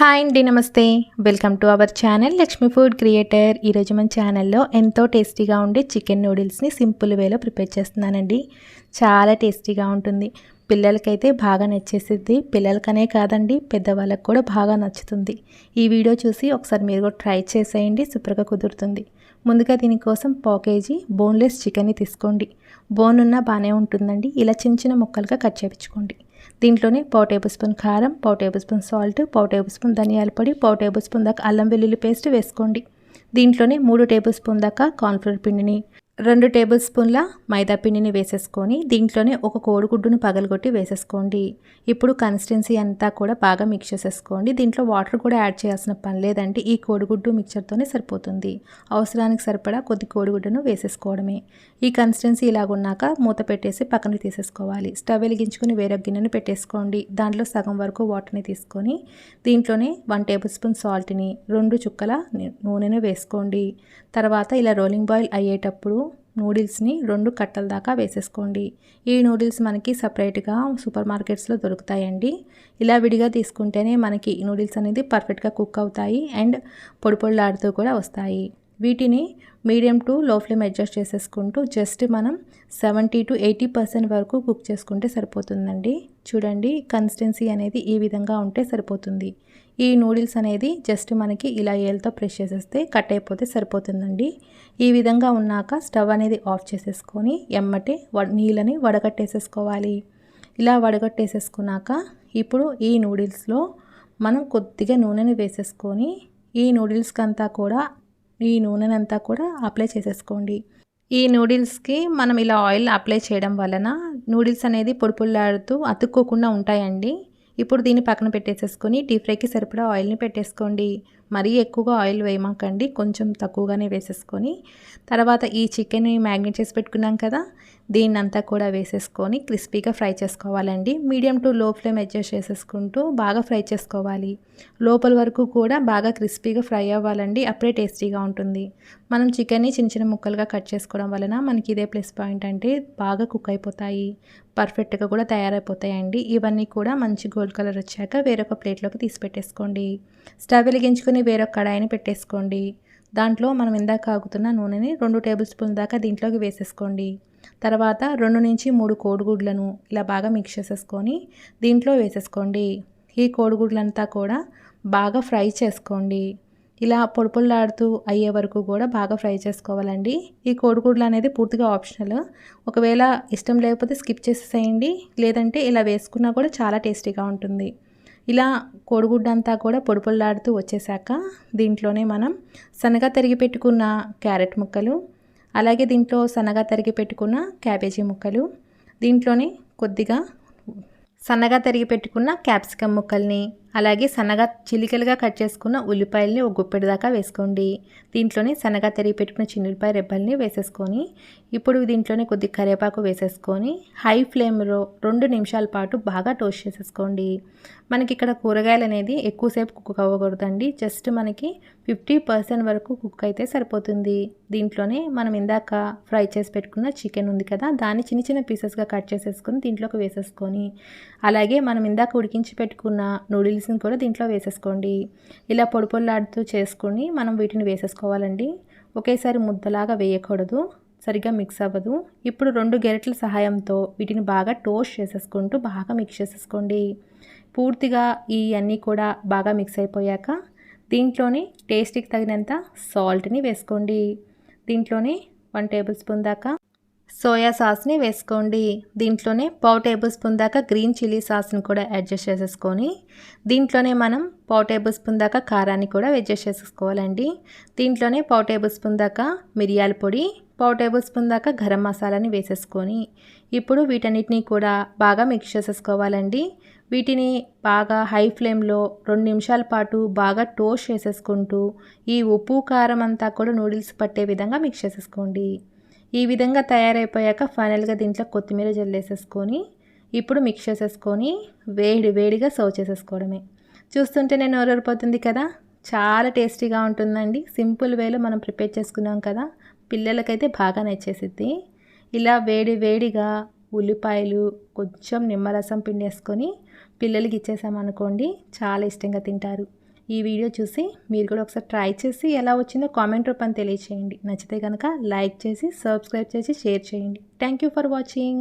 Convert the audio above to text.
Hi అండి నమస్తే. Welcome to our channel Lakshmi food creator. ఈరోజు మన ఛానల్లో ఎంతో టేస్టీగా ఉండే చికెన్ నూడిల్స్ని సింపుల్ వేలో ప్రిపేర్ చేస్తున్నానండి. చాలా టేస్టీగా ఉంటుంది. పిల్లలకైతే బాగా నచ్చేసిద్ది. పిల్లలకనే కాదండి పెద్దవాళ్ళకి కూడా బాగా నచ్చుతుంది. ఈ వీడియో చూసి ఒకసారి మీరు కూడా ట్రై చేసేయండి సూపర్గా కుదురుతుంది. ముందుగా దీనికోసం పావు కేజీ బోన్లెస్ చికెన్ని తీసుకోండి. బోన్ ఉన్న బాగానే ఉంటుందండి. ఇలా చిన్న చిన్న ముక్కలుగా కట్ చేయించుకోండి. దీంట్లోనే పావు టేబుల్ స్పూన్ కారం పావు టేబుల్ స్పూన్ సాల్ట్ పావు టేబుల్ స్పూన్ ధనియాల పొడి పావు టేబుల్ స్పూన్ దాకా అల్లం వెల్లుల్లి పేస్ట్ వేసుకోండి. దీంట్లోనే మూడు టేబుల్ స్పూన్ దాకా కార్న్ఫ్లవర్ పిండిని రెండు టేబుల్ స్పూన్ల మైదా పిండిని వేసేసుకొని దీంట్లోనే ఒక కోడిగుడ్డును పగలగొట్టి వేసేసుకోండి. ఇప్పుడు కన్సిస్టెన్సీ అంతా కూడా బాగా మిక్స్ చేసేసుకోండి. దీంట్లో వాటర్ కూడా యాడ్ చేయాల్సిన పని లేదంటే ఈ కోడిగుడ్డు మిక్చర్తోనే సరిపోతుంది. అవసరానికి సరిపడా కొద్ది కోడిగుడ్డును వేసేసుకోవడమే. ఈ కన్సిస్టెన్సీ ఇలాగున్నాక మూత పెట్టేసి పక్కన తీసేసుకోవాలి. స్టవ్ వెలిగించుకుని వేరే గిన్నెను పెట్టేసుకోండి. దాంట్లో సగం వరకు వాటర్ని తీసుకొని దీంట్లోనే వన్ టేబుల్ స్పూన్ సాల్ట్ని రెండు చుక్కల నూనెను వేసుకోండి. తర్వాత ఇలా రోలింగ్ బాయిల్ అయ్యేటప్పుడు నూడిల్స్ని రెండు కట్టల దాకా వేసేసుకోండి. ఈ నూడిల్స్ మనకి సపరేట్గా సూపర్ మార్కెట్స్లో దొరుకుతాయండి. ఇలా విడిగా తీసుకుంటేనే మనకి నూడిల్స్ అనేది పర్ఫెక్ట్గా కుక్ అవుతాయి అండ్ పొడి పొడిలాడుతూ కూడా వస్తాయి. వీటిని medium to low flame adjust చేసేసుకుంటూ just మనం సెవెంటీ టు ఎయిటీ పర్సెంట్ వరకు కుక్ చేసుకుంటే సరిపోతుందండి. చూడండి. కన్సిస్టెన్సీ అనేది ఈ విధంగా ఉంటే సరిపోతుంది. ఈ నూడిల్స్ అనేది జస్ట్ మనకి ఇలా ఏలతో ప్రెస్ చేసేస్తే కట్ అయిపోతే సరిపోతుందండి. ఈ విధంగా ఉన్నాక స్టవ్ అనేది ఆఫ్ చేసేసుకొని ఎమ్మటే నీళ్ళని వడగట్టేసేసుకోవాలి. ఇలా వడగట్టేసేసుకున్నాక ఇప్పుడు ఈ నూడిల్స్లో మనం కొద్దిగా నూనెని వేసేసుకొని ఈ నూడిల్స్కి అంతా కూడా ఈ నూనెనంతా కూడా అప్లై చేసేసుకోండి. ఈ నూడిల్స్కి మనం ఇలా ఆయిల్ అప్లై చేయడం వలన నూడిల్స్ అనేది పొడి అతుక్కోకుండా ఉంటాయండి. ఇప్పుడు దీన్ని పక్కన పెట్టేసేసుకొని డీప్ ఫ్రైకి సరిపడా ఆయిల్ని పెట్టేసుకోండి. మరీ ఎక్కువగా ఆయిల్ వేయమాకండి. కొంచెం తక్కువగానే వేసేసుకొని తర్వాత ఈ చికెన్ మ్యాగ్నేట్ చేసి పెట్టుకున్నాం కదా దీన్నంతా కూడా వేసేసుకొని క్రిస్పీగా ఫ్రై చేసుకోవాలండి. Medium to low flame adjust చేసేసుకుంటూ బాగా ఫ్రై చేసుకోవాలి. లోపల వరకు కూడా బాగా క్రిస్పీగా ఫ్రై అవ్వాలండి. అప్పుడే టేస్టీగా ఉంటుంది. మనం చికెన్ని చిన్న చిన్న ముక్కలుగా కట్ చేసుకోవడం వలన మనకి ఇదే ప్లస్ పాయింట్ అంటే బాగా కుక్ అయిపోతాయి. పర్ఫెక్ట్గా కూడా తయారైపోతాయండి. ఇవన్నీ కూడా మంచి గోల్డ్ కలర్ వచ్చాక వేరొక ప్లేట్లోకి తీసి పెట్టేసుకోండి. స్టవ్ వెలిగించుకుని వేరొక కడాయిని పెట్టేసుకోండి. దాంట్లో మనం ఇందాక ఆగుతున్న నూనెని రెండు టేబుల్ స్పూన్ దాకా దీంట్లోకి వేసేసుకోండి. తర్వాత రెండు నుంచి మూడు కోడిగుడ్లను ఇలా బాగా మిక్స్ చేసేసుకొని దీంట్లో వేసేసుకోండి. ఈ కోడిగుడ్లంతా కూడా బాగా ఫ్రై చేసుకోండి. ఇలా పొడిపొళ్ళాడుతూ అయ్యే వరకు కూడా బాగా ఫ్రై చేసుకోవాలండి. ఈ కోడిగుడ్లు అనేది పూర్తిగా ఆప్షనల్. ఒకవేళ ఇష్టం లేకపోతే స్కిప్ చేసేసేయండి. లేదంటే ఇలా వేసుకున్నా కూడా చాలా టేస్టీగా ఉంటుంది. ఇలా కోడిగుడ్డంతా కూడా పొడిపొడిలాడుతూ వచ్చేసాక దీంట్లోనే మనం సన్నగా తరిగి పెట్టుకున్న క్యారెట్ ముక్కలు అలాగే దీంట్లో సన్నగా తరిగి పెట్టుకున్న క్యాబేజీ ముక్కలు దీంట్లోనే కొద్దిగా సన్నగా తరిగి పెట్టుకున్న క్యాప్సికమ్ ముక్కల్ని అలాగే సన్నగా చిలికలుగా కట్ చేసుకున్న ఉల్లిపాయల్ని ఒక గుప్పెడు దాకా వేసుకోండి. దీంట్లోనే సన్నగా తరిగి పెట్టుకున్న చిన్నులపాయ రెబ్బల్ని వేసేసుకొని ఇప్పుడు దీంట్లోనే కొద్ది కరివేపాకు వేసేసుకొని హై ఫ్లేమ్లో రెండు నిమిషాల పాటు బాగా టోస్ట్ చేసేసుకోండి. మనకి ఇక్కడ కూరగాయలు అనేది ఎక్కువసేపు కుక్ అవ్వకూడదండి. జస్ట్ మనకి ఫిఫ్టీ పర్సెంట్ వరకు కుక్ అయితే సరిపోతుంది. దీంట్లోనే మనం ఇందాక ఫ్రై చేసి పెట్టుకున్న చికెన్ ఉంది కదా దాన్ని చిన్న చిన్న పీసెస్గా కట్ చేసేసుకొని దీంట్లోకి వేసేసుకొని అలాగే మనం ఇందాక ఉడికించి పెట్టుకున్న నూడిల్స్ నూడిల్స్ని కూడా దీంట్లో వేసేసుకోండి. ఇలా పొడి పొడిలాడుతూ చేసుకొని మనం వీటిని వేసేసుకోవాలండి. ఒకేసారి ముద్దలాగా వేయకూడదు సరిగ్గా మిక్స్ అవ్వదు. ఇప్పుడు రెండు గెరెట్ల సహాయంతో వీటిని బాగా టోస్ట్ చేసేసుకుంటూ బాగా మిక్స్ చేసేసుకోండి. పూర్తిగా ఈ అన్నీ కూడా బాగా మిక్స్ అయిపోయాక దీంట్లోనే టేస్ట్కి తగినంత సాల్ట్ని వేసుకోండి. దీంట్లోనే వన్ టేబుల్ స్పూన్ దాకా సోయా సాస్ని వేసుకోండి. దీంట్లోనే పావు టేబుల్ స్పూన్ దాకా గ్రీన్ చిల్లీ సాస్ని కూడా అడ్జస్ట్ చేసేసుకొని దీంట్లోనే మనం పావు టేబుల్ స్పూన్ దాకా కారాన్ని కూడా అడ్జస్ట్ చేసేసుకోవాలండి. దీంట్లోనే పావు టేబుల్ స్పూన్ దాకా మిరియాల పొడి పావు టేబుల్ స్పూన్ దాకా గరం మసాలాని వేసేసుకొని ఇప్పుడు వీటన్నిటిని కూడా బాగా మిక్స్ చేసేసుకోవాలండి. వీటిని బాగా హై ఫ్లేమ్లో రెండు నిమిషాల పాటు బాగా టోస్ట్ చేసేసుకుంటూ ఈ ఉప్పు కారం అంతా కూడా నూడిల్స్ పట్టే విధంగా మిక్స్ చేసేసుకోండి. ఈ విధంగా తయారైపోయాక ఫైనల్గా దీంట్లో కొత్తిమీర జల్లేసేసుకొని ఇప్పుడు మిక్స్ చేసేసుకొని వేడి వేడిగా సర్వ్ చేసేసుకోవడమే. చూస్తుంటే నేను ఓరడిపోతుంది కదా? చాలా టేస్టీగా ఉంటుందండి. సింపుల్ వేలో మనం ప్రిపేర్ చేసుకున్నాం కదా? పిల్లలకైతే బాగా నచ్చేసిద్ది. ఇలా వేడి వేడిగా ఉల్లిపాయలు కొంచెం నిమ్మరసం పిండేసుకొని పిల్లలకి ఇచ్చేసామనుకోండి చాలా ఇష్టంగా తింటారు. ఈ వీడియో చూసి మీరు కూడా ఒకసారి ట్రై చేసి ఎలా వచ్చిందో కామెంట్ రూపాన్ని తెలియచేయండి. నచ్చితే కనుక లైక్ చేసి సబ్స్క్రైబ్ చేసి షేర్ చేయండి. Thank you for watching